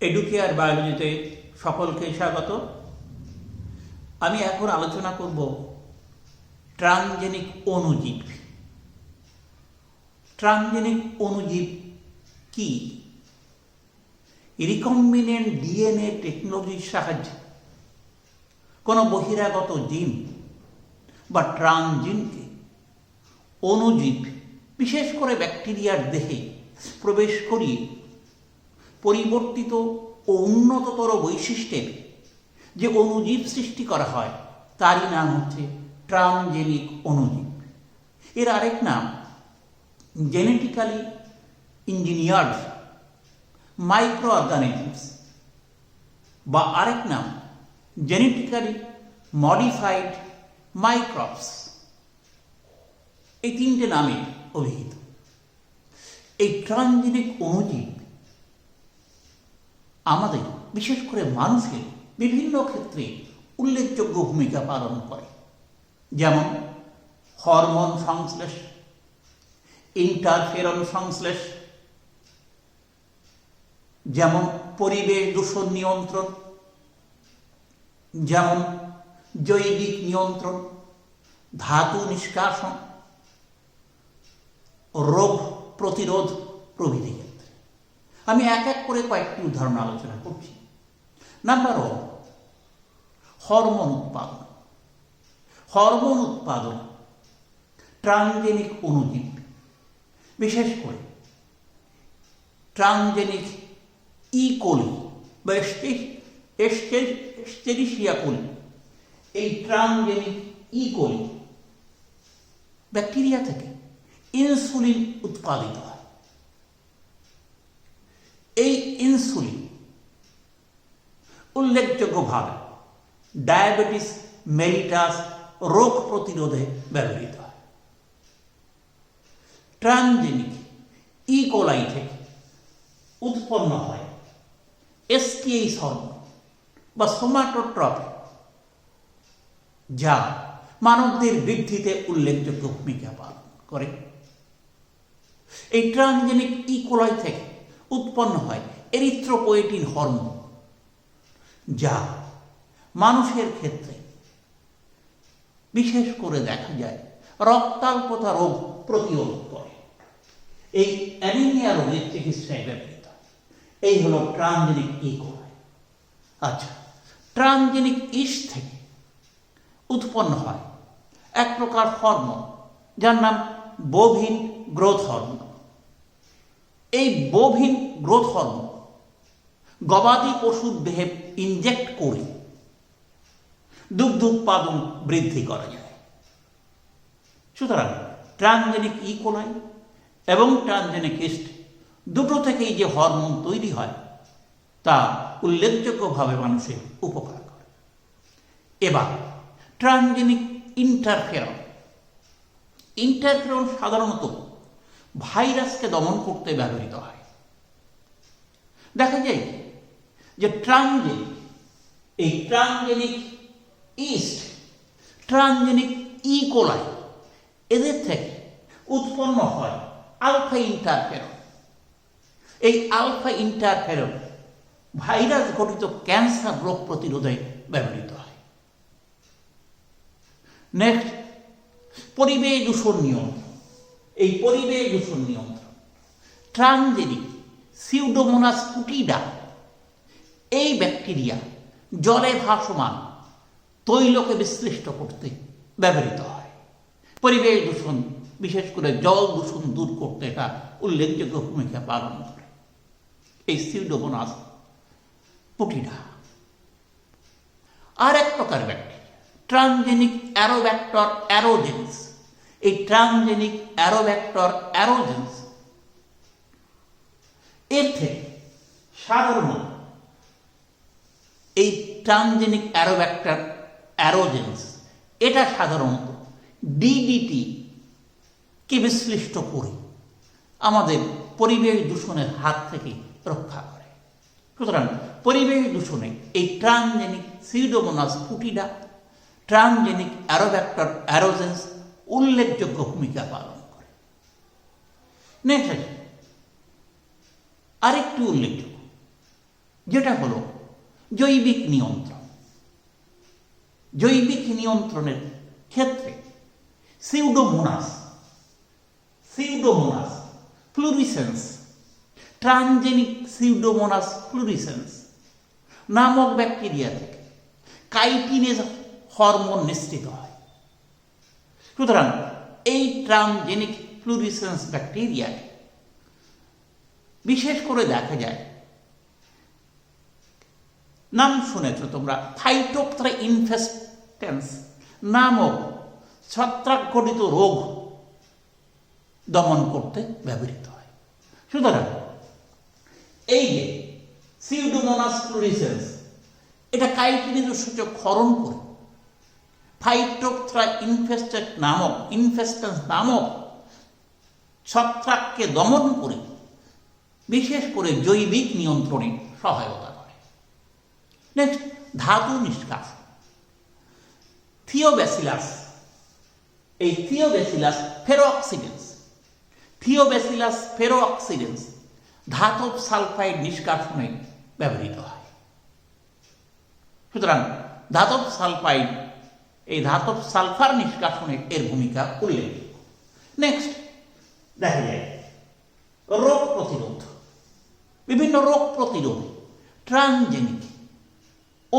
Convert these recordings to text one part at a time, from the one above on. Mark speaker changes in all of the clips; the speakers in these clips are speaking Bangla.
Speaker 1: এডুকেয়ার বায়োলজিতে সকলকে স্বাগত। আমি এখন আলোচনা করব ট্রানজেনিক অণুজীব ট্রানজেনিক অণুজীব কি? রিকম্বিনেন্ট ডিএনএ টেকনোলজির সাহায্যে কোনো বহিরাগত জিন বা ট্রানজিনকে অণুজীব বিশেষ করে ব্যাকটেরিয়ার দেহে প্রবেশ করিয়ে পরিবর্তিত ও উন্নততর বৈশিষ্ট্যের যে অণুজীব সৃষ্টি করা হয়, তারই নাম হচ্ছে ট্রানজেনিক অণুজীব। এর আরেক নাম জেনেটিক্যালি ইঞ্জিনিয়ার্ড মাইক্রো অর্গানিজমস বা আরেক নাম জেনেটিক্যালি মডিফাইড মাইক্রবস এই তিনটে নামে অভিহিত। এই ট্রানজেনিক অণুজীব আমাদের, বিশেষ করে মানুষের বিভিন্ন ক্ষেত্রে উল্লেখযোগ্য ভূমিকা পালন করে। যেমন হরমোন সংশ্লেষ, ইন্টারফেরন সংশ্লেষ, যেমন পরিবেশ দূষণ নিয়ন্ত্রণ, যেমন জৈবিক নিয়ন্ত্রণ, ধাতু নিষ্কাশন, রোগ প্রতিরোধ প্রভৃতি। আমি এক এক করে কয়েকটি উদাহরণ আলোচনা করছি। নাম্বার ওয়ান হরমোন উৎপাদন। হরমোন উৎপাদন ট্রানজেনিক অণুজীব। বিশেষ করে ট্রানজেনিক ই কোলি বা এস্টেরিসিয়া কোলি এই ট্রানজেনিক ই কোলি ব্যাকটেরিয়া থেকে ইনসুলিন উৎপাদিত হয় এই ইনসুলিন উল্লেখযোগ্যভাবে ডায়াবেটিস মেলিটাস রোগ প্রতিরোধে ব্যবহৃত হয়। ট্রানজেনিক ই কোলাই থেকে উৎপন্ন হয় এসটিএইচ হরমোন বা সোমাটোট্রপি যা মানবদের বৃদ্ধিতে উল্লেখযোগ্য ভূমিকা পালন করে। এই ট্রানজেনিক ইকোলাই থেকে উৎপন্ন হয় এরিথ্রোপোয়েটিন হরমোন যা মানুষের ক্ষেত্রে, বিশেষ করে দেখা যায়, রক্তাল্পতা রোগ প্রতিরোধ করে। এই অ্যানিমিয়া রোগের চিকিৎসায় ব্যবহৃত। এই হলো ট্রানজেনিক ইকোলাই আচ্ছা ট্রানজেনিক ইস থেকে উৎপন্ন হয় এক প্রকার হরমোন যার নাম বোভিন গ্রোথ হরমোন এই বোভিন গ্রোথ হরমোন গবাদি পশুর দেহে ইনজেক্ট করে, দুগ্ধ উৎপাদন বৃদ্ধি করা যায়। সুতরাং ট্রানজেনিক ইকোলাই এবং ট্রানজেনিক ইস্ট দুটো থেকেই যে হরমোন তৈরি হয়, তা উল্লেখযোগ্যভাবে মানুষের উপকার করে। এবার ট্রানজেনিক ইন্টারফেরন ইন্টারফেরন সাধারণত ভাইরাসকে দমন করতে ব্যবহৃত হয়। দেখা যায় যে ট্রানজেনিক, এই ট্রানজেনিক ইস্ট, ট্রানজেনিক ইকোলাই এদের থেকে উৎপন্ন হয় আলফা ইন্টারফেরন। এই আলফা ইন্টারফেরন ভাইরাস ঘটিত ক্যান্সার রোগ প্রতিরোধে ব্যবহৃত হয়। নেক্সট, পরিবেশ দূষণ নিয়ন্ত্রণ। এই পরিবেশ দূষণ নিয়ন্ত্রণ, ট্রানজেনিক সিউডোমোনাস কুটিডা এই ব্যাকটেরিয়া জলে ভাসমান তৈলকে বিশ্লিষ্ট করতে ব্যবহৃত হয়। পরিবেশ দূষণ, বিশেষ করে জল দূষণ দূর করতে এটা উল্লেখযোগ্য ভূমিকা পালন করে। এই সিউডোমোনাস পুটিডা। আর এক প্রকার ব্যাকটেরিয়া ট্রানজেনিক অ্যারোব্যাক্টর অ্যারোজেন্স এই ট্রানজেনিক অ্যারোব্যাক্টর অ্যারোজেন্স এর থেকে সাধারণত এই ট্রানজেনিক অ্যারোব্যাক্টর অ্যারোজেন্স এটা সাধারণত ডিডিটি কে বিশ্লিষ্ট করে আমাদের পরিবেশ দূষণের হাত থেকে রক্ষা করে। সুতরাং পরিবেশ দূষণে এই transgenic Pseudomonas putida transgenic Aerobacter aerogenes উল্লেখযোগ্য ভূমিকা পালন করে। নেক্সট আরেকটি উল্লেখযোগ্য, যেটা হলো জৈবিক নিয়ন্ত্রণ জৈবিক নিয়ন্ত্রণের ক্ষেত্রে Pseudomonas Pseudomonas fluorescens transgenic Pseudomonas fluorescens নামক ব্যাকটেরিয়া থেকে কাইটিনেজ হরমোন নিঃসৃত হয় সুতরাং এই ট্রানজেনিক ফ্লুরিসেন্স ব্যাকটেরিয়াকে বিশেষ করে দেখা যায় নাম শুনেছ তোমরা? ফাইটোপথ্রা ইনফেস্টেন্স নামক ছত্রাকঘটিত রোগ দমন করতে ব্যবহৃত হয়। সুতরাং এই যে সিউডোমোনাস ফ্লোরিসেন্স এটা কাইটিনিজ সূচক ক্ষরণ করে। ফাইটোপথ্রা ইনফেস্টেড নামক ইনফেস্টেন্স নামক ছত্রাককে দমন করে, বিশেষ করে জৈবিক নিয়ন্ত্রণে সহায়তা নেক্সট ধাতু নিষ্কাশন থিওব্যাসিলাস এই থিওব্যাসিলাস ফেরোঅক্সিডেন্স থিওব্যাসিলাস ফেরোঅক্সিডেন্স ধাতব সালফাইড নিষ্কাশনে ব্যবহৃত হয়। সুতরাং ধাতব সালফাইড এই ধাতব সালফার নিষ্কাশনে এর ভূমিকা উল্লেখযোগ্য নেক্সট দেখা যায়, রোগ প্রতিরোধ। বিভিন্ন রোগ প্রতিরোধে ট্রানজেনিক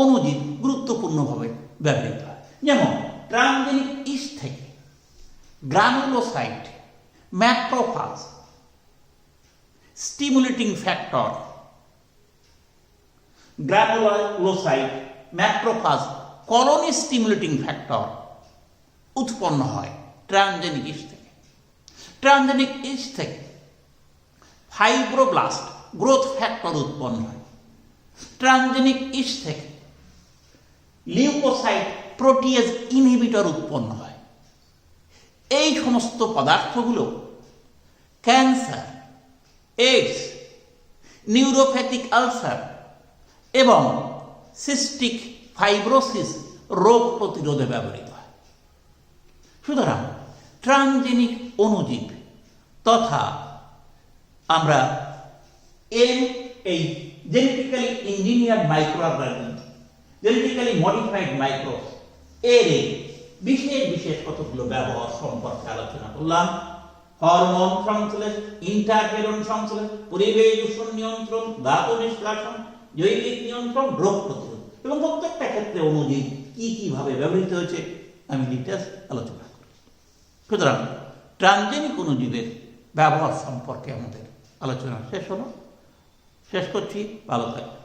Speaker 1: অনুজীব গুরুত্বপূর্ণভাবে ব্যবহৃত হয়। যেমন ট্রানজেনিক ইস্ট থেকে granulocyte, macrophage, stimulating factor, granulocyte, macrophage, colony stimulating factor উৎপন্ন হয় ট্রানজেনিক ইস থেকে। ট্রানজেনিক ইস থেকে ফাইব্রোব্লাস্ট গ্রোথ ফ্যাক্টর উৎপন্ন হয়। ট্রানজেনিক ইস থেকে লিউকোসাইট প্রোটিয়েজ ইনহিবিটর উৎপন্ন হয়। এই সমস্ত পদার্থগুলো ক্যান্সার, এইডস, নিউরোপ্যাথিক আলসার এবং সিস্টিক ফাইব্রোসিস রোগ প্রতিরোধে ব্যবহৃত হয়। সুতরাং ট্রানজেনিক অণুজীব তথা আমরা এর এই genetically engineer microorganism genetically modified micro এর বিশেষ বিশেষ কতগুলো ব্যবহার সম্পর্কে আলোচনা করলাম। হরমোন সংশ্লেষ ইন্টারফেরন সংশ্লেষ পরিবেশ দূষণ নিয়ন্ত্রণ ধাতু নিষ্কাশন, জৈবিক নিয়ন্ত্রণ, রোগ প্রতিরোধ এবং প্রত্যেকটা ক্ষেত্রে অনুযায়ী কি কীভাবে ব্যবহৃত হয়েছে আমি ডিটেলস আলোচনা করি সুতরাং ট্রানজেনিক অনুজীবের ব্যবহার সম্পর্কে আমাদের আলোচনা শেষ হলো। শেষ করছি, ভালো থাকবে